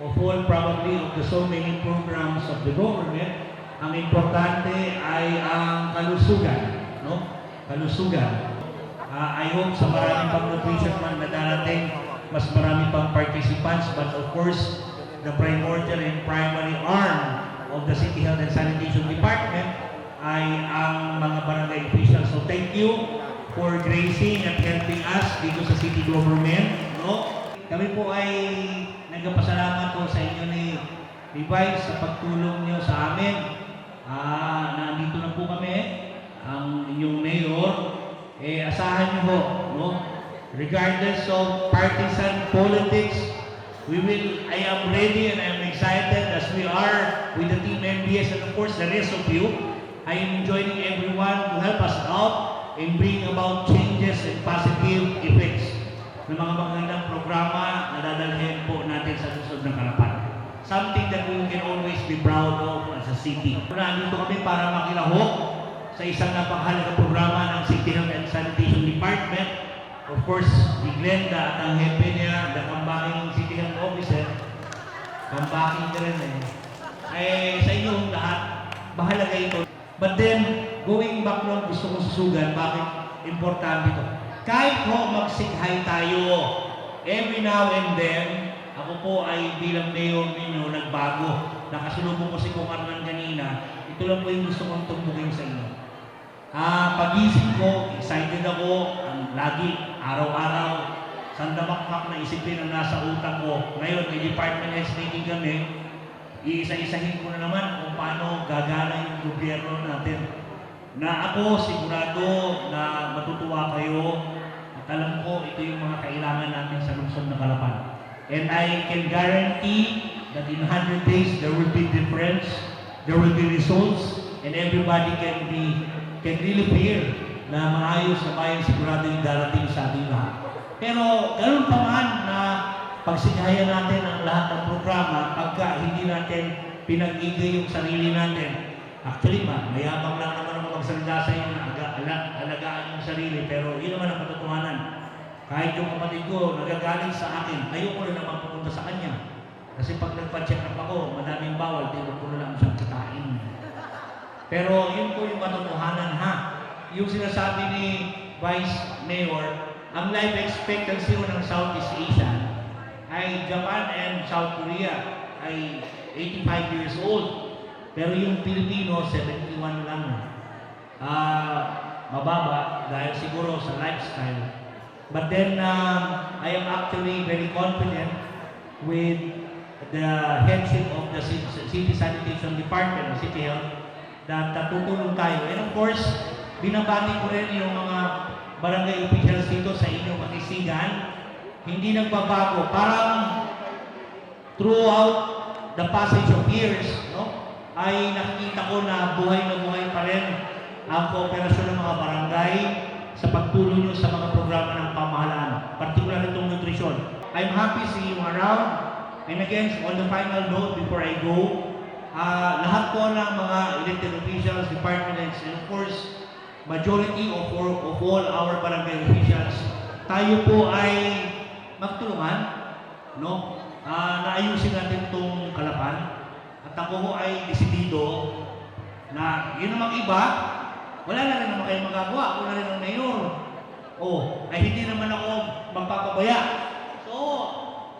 of all probably of the so many programs of the government, ang importante ay ang kalusugan, no? Kalusugan. Ah, I hope sa maraming pang nutrition man na darating, mas marami pang participants, but of course, the primordial and primary arm of the City Health and Sanitation Department ay ang mga barangay officials. So thank you for gracing at helping us dito sa city government. No? Kami po ay nagpasalamat po sa inyo ni Levi sa pagtulong niyo sa amin. Ah, nandito na po kami, ang inyong mayor. Eh, asahan niyo po, no? Regardless of partisan politics, we will, I am ready and I am excited as we are with the team MBS and of course the rest of you. I am joining everyone to help us out and bring about changes and positive effects ng mga magandang programa na dadalhin po natin sa susunod ng karapan. Something that we can always be proud of as a city. Nandito kami para makilahok sa isang napakahalaga programa ng City Health and Sanitation Department. Of course, si Glenda at ang hepe niya, the kambaking City Health Officer, kambaking ka rin eh. Eh, sa inyong lahat, mahalaga ito. But then, going back nun, gusto kong susugan, bakit importante ito? Kahit ho magsighay tayo, every now and then, ako po ay bilang mayor ninyo nagbago. Nakasulubong ko si Kung Arman kanina, ito lang po yung gusto kong tumbugin sa inyo. Ah, pagising ko, excited ako, ang lagi, araw-araw, sandamakmak na isipin ang nasa utak ko. Ngayon, may department heads meeting kami, iisa-isahin ko na naman kung paano gagana yung gobyerno natin. Na ako, sigurado na matutuwa kayo at alam ko ito yung mga kailangan natin sa lungsod na Kalapan. And I can guarantee that in 100 days there will be difference, there will be results, and everybody can be can really feel na maayos na bayan sigurado yung darating sa ating lahat. Pero ganun pa man na pagsigayan natin ang lahat ng programa pagka hindi natin pinag-igay yung sarili natin. Actually, ma, mayabang lang naman ang magsalita sa inyo na aga, ala, alagaan yung sarili, pero yun naman ang katotohanan. Kahit yung kapatid ko nagagaling sa akin, ayoko na naman pumunta nagpa-check up ako, madaming bawal, ko na lang siyang kikain. Pero yun po yung katotohanan ha. Yung sinasabi ni Vice Mayor, ang life expectancy ho ng Southeast Asia ay Japan and South Korea ay 85 years old. Pero yung Pilipino, 71 lang. Ah, mababa dahil siguro sa lifestyle. But then, um, I am actually very confident with the headship of the Ci- City Sanitation Department, the City Health, that uh, tutulong tayo. And of course, binabati ko rin yung mga barangay officials dito sa inyong makisigan. Hindi nagbabago. Parang throughout the passage of years, no, ay nakikita ko na buhay na buhay pa rin ang kooperasyon ng mga barangay sa pagtulong nyo sa mga programa ng pamahalaan, particular itong nutrisyon. I'm happy seeing you around. And again, on the final note before I go, ah, lahat po ng mga elected officials, department heads, and of course, majority of, all- of all our barangay officials, tayo po ay magtulungan, no? Ah, naayusin natin itong kalapan. At ako po ay desidido na yun namang iba, wala na rin naman kayong magagawa. Na rin ang mayor. Oh, ay hindi naman ako magpapabaya. So,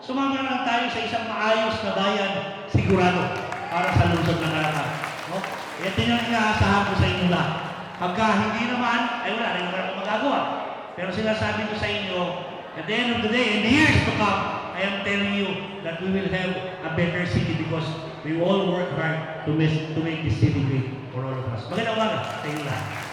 sumama na lang tayo sa isang maayos na bayan, sigurado, para sa lungsod ng Kalatan. No? Ito yung inaasahan ko sa inyo lahat. Pagka hindi naman, ay wala rin ako magagawa. Pero sinasabi ko sa inyo, at the end of the day, in the years to come, I am telling you that we will have a better city because we all work hard to, make to make this city great for all of us. Magandang umaga sa inyo lahat.